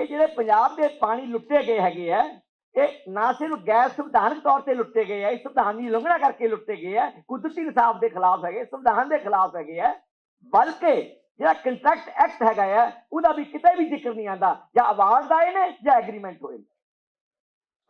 ਕਿ ਜਿਹੜੇ ਪੰਜਾਬ ਦੇ ਪਾਣੀ ਲੁੱਟੇ ਗਏ ਹੈਗੇ ਆ, ਇਹ ਨਾ ਸਿਰਫ ਗੈਰ ਸੰਵਿਧਾਨਕ ਤੌਰ ਤੇ ਲੁੱਟੇ ਗਏ ਆ ਸੰਵਿਧਾਨ ਦੀ ਉਲੰਘਣਾ ਕਰਕੇ ਲੁੱਟੇ ਗਏ ਆ, ਕੁਦਰਤੀ ਇਨਸਾਫ ਦੇ ਖਿਲਾਫ ਹੈਗੇ, ਸੰਵਿਧਾਨ ਦੇ ਖਿਲਾਫ ਹੈਗੇ ਆ, ਬਲਕਿ ਜਿਹੜਾ ਕੰਟਰੈਕਟ ਐਕਟ ਹੈਗਾ ਆ, ਉਹਦਾ ਵੀ ਕਿਤੇ ਵੀ ਜ਼ਿਕਰ ਨਹੀਂ ਆਂਦਾ ਜਾਂ ਆਵਾਜ਼ ਇਹ ਨੇ, ਜਾਂ ਐਗਰੀਮੈਂਟ ਹੋਏ ਨੇ।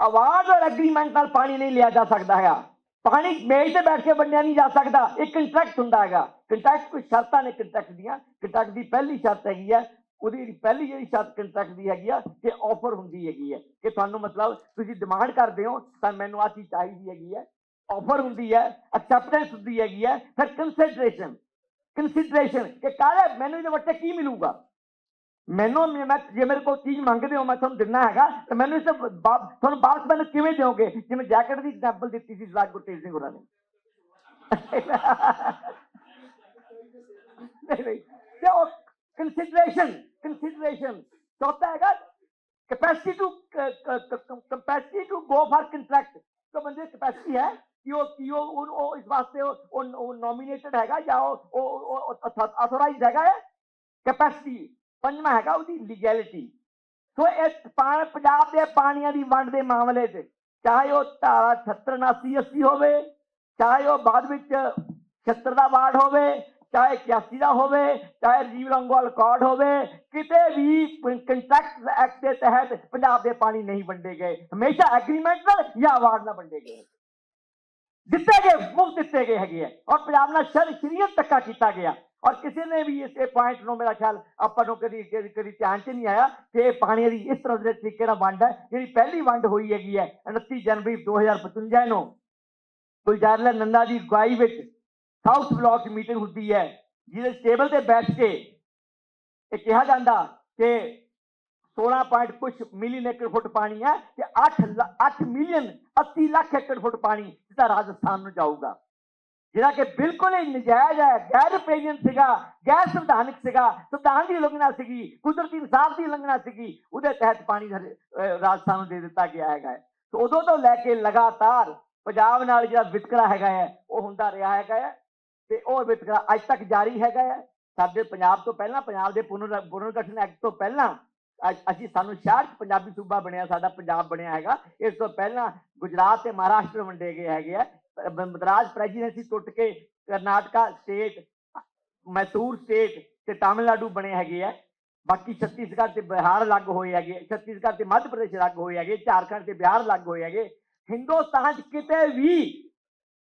ਆਵਾਜ਼ ਔਰ ਐਗਰੀਮੈਂਟ ਨਾਲ ਪਾਣੀ ਨਹੀਂ ਲਿਆ ਜਾ ਸਕਦਾ ਹੈਗਾ ਪਾਣੀ ਮੇਜ਼ ਤੇ ਬੈਠ ਕੇ ਵੰਡਿਆ ਨਹੀਂ ਜਾ ਸਕਦਾ, ਇਹ ਕੰਟਰੈਕਟ ਹੁੰਦਾ ਹੈਗਾ ਕੰਟਰੈਕਟ ਕੋਈ ਸ਼ਰਤਾਂ ਨੇ ਕੰਟਰੈਕਟ ਦੀਆਂ, ਕੰਟਰੈਕਟ ਦੀ ਪਹਿਲੀ ਸ਼ਰਤ ਹੈਗੀ ਹੈ ਉਹਦੀ ਜਿਹੜੀ ਪਹਿਲੀ ਜਿਹੜੀ ਸ਼ਰਤ ਕੰਟਰੈਕਟ ਦੀ ਹੈਗੀ ਆ ਕਿ ਆਫਰ ਹੁੰਦੀ ਹੈਗੀ ਹੈ ਕਿ ਤੁਹਾਨੂੰ ਮਤਲਬ ਤੁਸੀਂ ਡਿਮਾਂਡ ਕਰਦੇ ਹੋ, ਤਾਂ ਮੈਨੂੰ ਆ ਚੀਜ਼ ਚਾਹੀਦੀ ਹੈਗੀ ਹੈ ਆਫਰ ਹੁੰਦੀ ਹੈ ਐਕਸੈਪਟੈਂਸ ਹੁੰਦੀ ਹੈਗੀ ਹੈ ਫਿਰ ਕੰਸੀਡਰੇਸ਼ਨ ਕੰਸੀਡਰੇਸ਼ਨ ਕਿ ਕਾਹਦੇ, ਮੈਨੂੰ ਇਹਦੇ ਵੱਟੇ ਕੀ ਮਿਲੂਗਾ? ਮੈਨੂੰ ਮੈਂ ਜੇ ਮੇਰੇ ਕੋਲ ਚੀਜ਼ ਮੰਗਦੇ ਹੋ, ਮੈਂ ਤੁਹਾਨੂੰ ਦਿੰਨਾ ਹੈਗਾ, ਤੇ ਮੈਨੂੰ ਇਸ ਤੋਂ ਤੁਹਾਨੂੰ ਵਾਪਸ ਮੈਨੂੰ ਕਿਵੇਂ ਦਿਓਗੇ? ਜਿਵੇਂ ਜੈਕਟ ਦੀ ਐਗਜ਼ਾਮਪਲ ਦਿੱਤੀ ਸੀ ਸਰਦਾਰ ਗੁਰਤੇਜ ਸਿੰਘ ਹੋਰਾਂ ਨੇ। ਨਹੀਂ ਨਹੀਂ। ਤੇ ਉਹ ਕੰਸੀਡਰੇਸ਼ਨ ਕੰਸੀਡਰੇਸ਼ਨ ਚੌਥਾ ਹੈਗਾ capacity to capacity to go for contract. तो ਬੰਦੇ ਕਪੈਸਿਟੀ ਹੈ ਕਿ ਉਹ ਕਿ ਉਹ ਉਹ- ਇਸ ਵਾਸਤੇ ਉਹ ਨੋਮੀਨੇਟਡ ਹੈਗਾ ਜਾਂ ਉਹ ਅਥੋਰਾਈਜ਼ਡ ਹੈਗਾ ਹੈ ਕੈਪੈਸਿਟੀ ਪੰਜਵਾਂ ਹੈਗਾ ਉਹਦੀ ਲੀਗੈਲਿਟੀ ਸੋ ਇਹ ਪੰਜਾਬ ਦੇ ਪਾਣੀਆਂ ਦੀ ਵੰਡ ਦੇ ਮਾਮਲੇ 'ਚ ਚਾਹੇ ਉਹ ਧਾਰਾ 78 79 80 ਹੋਵੇ ਚਾਹੇ ਉਹ ਬਾਅਦ ਵਿੱਚ 76 ਦਾ ਵਾਰਡ ਹੋਵੇ ਚਾਹੇ 81 ਦਾ ਹੋਵੇ ਚਾਹੇ ਰਜੀਵ ਲੰਗੋਵਾਲ ਕਾਰਡ ਹੋਵੇ ਕਿਤੇ ਵੀ ਕੰਟਰੈਕਟ ਐਕਟ ਦੇ ਤਹਿਤ ਪੰਜਾਬ ਦੇ ਪਾਣੀ ਨਹੀਂ ਵੰਡੇ ਗਏ ਹਮੇਸ਼ਾ ਐਗਰੀਮੈਂਟ ਨਾਲ ਜਾਂ ਅਵਾਰਡ ਨਾਲ ਵੰਡੇ ਗਏ ਦਿੱਤੇ ਗਏ ਮੁਫਤ ਦਿੱਤੇ ਗਏ ਹੈਗੇ ਆ ਔਰ ਪੰਜਾਬ ਨਾਲ ਸ਼ਰ ਸ਼ਰੀਅਤ ਤੱਕਾ ਕੀਤਾ ਗਿਆ ਔਰ ਕਿਸੇ ਨੇ ਵੀ ਇਸ ਪੁਆਇੰਟ ਨੂੰ ਮੇਰਾ ਖਿਆਲ ਆਪਾਂ ਨੂੰ ਕਦੀ ਕਦੀ ਧਿਆਨ 'ਚ ਨਹੀਂ ਆਇਆ ਕਿ ਇਹ ਪਾਣੀ ਦੀ ਇਸ ਤਰ੍ਹਾਂ ਦੇ ਤਰੀਕੇ ਨਾਲ ਵੰਡ ਹੈ ਜਿਹੜੀ ਪਹਿਲੀ ਵੰਡ ਹੋਈ ਹੈਗੀ ਹੈ 29 ਜਨਵਰੀ 2055 ਨੂੰ ਗੁਲਜ਼ਾਰ ਨੰਦਾ ਦੀ ਅਗਵਾਈ ਵਿੱਚ ਸਾਊਥ ਬਲਾਕ ਮੀਟਿੰਗ ਹੁੰਦੀ ਹੈ, ਜਿਹਦੇ ਟੇਬਲ ਤੇ ਬੈਠ ਕੇ ਇਹ ਕਿਹਾ ਜਾਂਦਾ ਕਿ 16 ਪੁਆਇੰਟ ਕੁਝ ਮਿਲੀਅਨ ਏਕੜ ਫੁੱਟ ਪਾਣੀ ਹੈ ਤੇ 8 8 ਮਿਲੀਅਨ 80 ਲੱਖ ਏਕੜ ਫੁੱਟ ਪਾਣੀ ਸਿੱਧਾ ਰਾਜਸਥਾਨ ਨੂੰ ਜਾਊਗਾ ਜਿਹੜਾ ਕਿ ਬਿਲਕੁਲ ਹੀ ਨਜਾਇਜ਼ ਹੈ, ਗੈਰ ਰਪੇਰੀਅਨ ਸੀਗਾ, ਗੈਰ ਸੰਵਿਧਾਨਕ ਸੀਗਾ, ਸੰਵਿਧਾਨ ਦੀ ਉਲੰਘਣਾ ਸੀਗੀ, ਕੁਦਰਤੀ ਇਨਸਾਫ ਦੀ ਉਲੰਘਣਾ ਸੀਗੀ, ਉਹਦੇ ਤਹਿਤ ਪਾਣੀ ਰਾਜਸਥਾਨ ਨੂੰ ਦੇ ਦਿੱਤਾ ਗਿਆ ਹੈਗਾ ਹੈ। ਸੋ ਉਦੋਂ ਤੋਂ ਲੈ ਕੇ ਲਗਾਤਾਰ ਪੰਜਾਬ ਨਾਲ ਜਿਹੜਾ ਵਿਤਕਰਾ ਹੈਗਾ ਹੈ, ਉਹ ਹੁੰਦਾ ਰਿਹਾ ਹੈਗਾ ਹੈ ਤੇ ਉਹ ਵਿਤਕਰਾ ਅੱਜ ਤੱਕ ਜਾਰੀ ਹੈਗਾ ਹੈ। ਸਾਡੇ ਪੰਜਾਬ ਤੋਂ ਪਹਿਲਾਂ, ਪੰਜਾਬ ਦੇ ਪੁਨਰ, ਪੁਨਰਗਠਨ ਐਕਟ ਤੋਂ ਪਹਿਲਾਂ ਅੱਜ- ਅਸੀਂ ਸਾਨੂੰ 66 ਪੰਜਾਬੀ ਸੂਬਾ ਬਣਿਆ, ਸਾਡਾ ਪੰਜਾਬ ਬਣਿਆ ਹੈਗਾ। ਇਸ ਤੋਂ ਪਹਿਲਾਂ ਗੁਜਰਾਤ ਤੇ ਮਹਾਰਾਸ਼ਟਰ ਵੰਡੇ ਗਏ ਹੈਗੇ ਆ। ਮਦਰਾਜ ਪ੍ਰੈਜ਼ੀਡੈਂਸੀ ਟੁੱਟ ਕੇ ਕਰਨਾਟਕਾ ਸਟੇਟ, ਮੈਸੂਰ ਸਟੇਟ ਤੇ ਤਾਮਿਲਨਾਡੂ ਬਣੇ ਹੈਗੇ ਆ। ਬਾਕੀ ਛੱਤੀਸਗੜ੍ਹ ਤੇ ਬਿਹਾਰ ਅਲੱਗ ਹੋਏ ਹੈਗੇ, ਛੱਤੀਸਗੜ੍ਹ ਤੇ ਮੱਧ ਪ੍ਰਦੇਸ਼ ਅਲੱਗ ਹੋਏ ਹੈਗੇ, ਝਾਰਖੰਡ ਤੇ ਬਿਹਾਰ ਅਲੱਗ ਹੋਏ ਹੈਗੇ। ਹਿੰਦੁਸਤਾਨ 'ਚ ਕਿਤੇ ਵੀ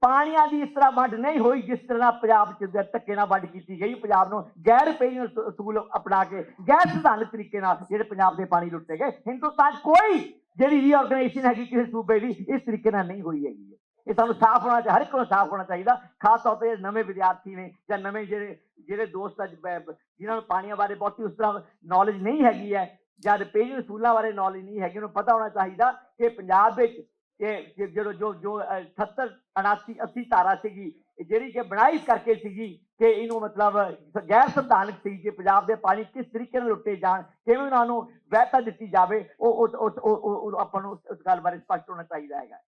ਪਾਣੀਆਂ ਦੀ ਇਸ ਤਰ੍ਹਾਂ ਵੰਡ ਨਹੀਂ ਹੋਈ ਜਿਸ ਤਰ੍ਹਾਂ ਪੰਜਾਬ 'ਚ ਧੱਕੇ ਨਾਲ ਵੰਡ ਕੀਤੀ ਗਈ। ਪੰਜਾਬ ਨੂੰ ਗੈਰ ਪੇਰੀਅਲ ਅਸੂਲ ਅਪਣਾ ਕੇ ਗੈਰ ਸੰਵਿਧਾਨਕ ਤਰੀਕੇ ਨਾਲ ਜਿਹੜੇ ਪੰਜਾਬ ਦੇ ਪਾਣੀ ਲੁੱਟੇ ਗਏ। ਹਿੰਦੁਸਤਾਨ 'ਚ ਕੋਈ ਜਿਹੜੀ ਰੀਆਰਗੇਨਾਈਜੇਸ਼ਨ ਹੈਗੀ ਕਿਸੇ ਸੂਬੇ ਦੀ ਇਸ ਤਰੀਕੇ ਨਾਲ ਨਹੀਂ ਹੋਈ ਹੈਗੀ ਹੈ। ਇਹ ਸਾਨੂੰ ਸਾਫ਼ ਹੋਣਾ ਚਾਹੀਦਾ ਹਰ ਇੱਕ ਨੂੰ ਸਾਫ਼ ਹੋਣਾ ਚਾਹੀਦਾ। ਖਾਸ ਤੌਰ ਤੇ ਨਵੇਂ ਵਿਦਿਆਰਥੀ ਨੇ ਜਾਂ ਨਵੇਂ ਜਿਹੜੇ ਜਿਹੜੇ ਦੋਸਤ ਅੱਜ ਬ- ਜਿਨ੍ਹਾਂ ਨੂੰ ਪਾਣੀਆਂ ਬਾਰੇ ਬਹੁਤੀ ਉਸ ਤਰ੍ਹਾਂ ਨੌਲੇਜ ਨਹੀਂ ਹੈਗੀ ਹੈ ਜਾਂ ਰਿਪੇਰੀਅਲ ਅਸੂਲਾਂ ਬਾਰੇ ਨੌਲੇਜ ਨਹੀਂ ਹੈਗੀ, ਉਹਨੂੰ ਪਤਾ ਹੋਣਾ ਚਾਹੀਦਾ ਕਿ ਪੰਜਾਬ ਵਿੱਚ ਇਹ ਜਿਹੜਾ ਜੋ ਜੋ ਅਹ, 78 79 80 ਧਾਰਾ ਸੀਗੀ ਜਿਹੜੀ ਕਿ ਬਣਾਈ ਕਰਕੇ ਸੀਗੀ ਕਿ ਇਹਨੂੰ ਮਤਲਬ ਗੈਰ ਸੰਵਿਧਾਨਕ ਸੀ ਕਿ ਪੰਜਾਬ ਦੇ ਪਾਣੀ ਕਿਸ ਤਰੀਕੇ ਨਾਲ ਲੁੱਟੇ ਜਾਣ ਕਿਵੇਂ ਉਹਨਾਂ ਨੂੰ ਵੈਧਤਾ ਦਿੱਤੀ ਜਾਵੇ ਉਹ- ਉਹ ਆਪਾਂ ਨੂੰ ਉਸ ਗੱਲ ਬਾਰੇ ਸਪਸ਼ਟ ਹੋਣਾ ਚਾਹੀਦਾ ਹੈਗਾ।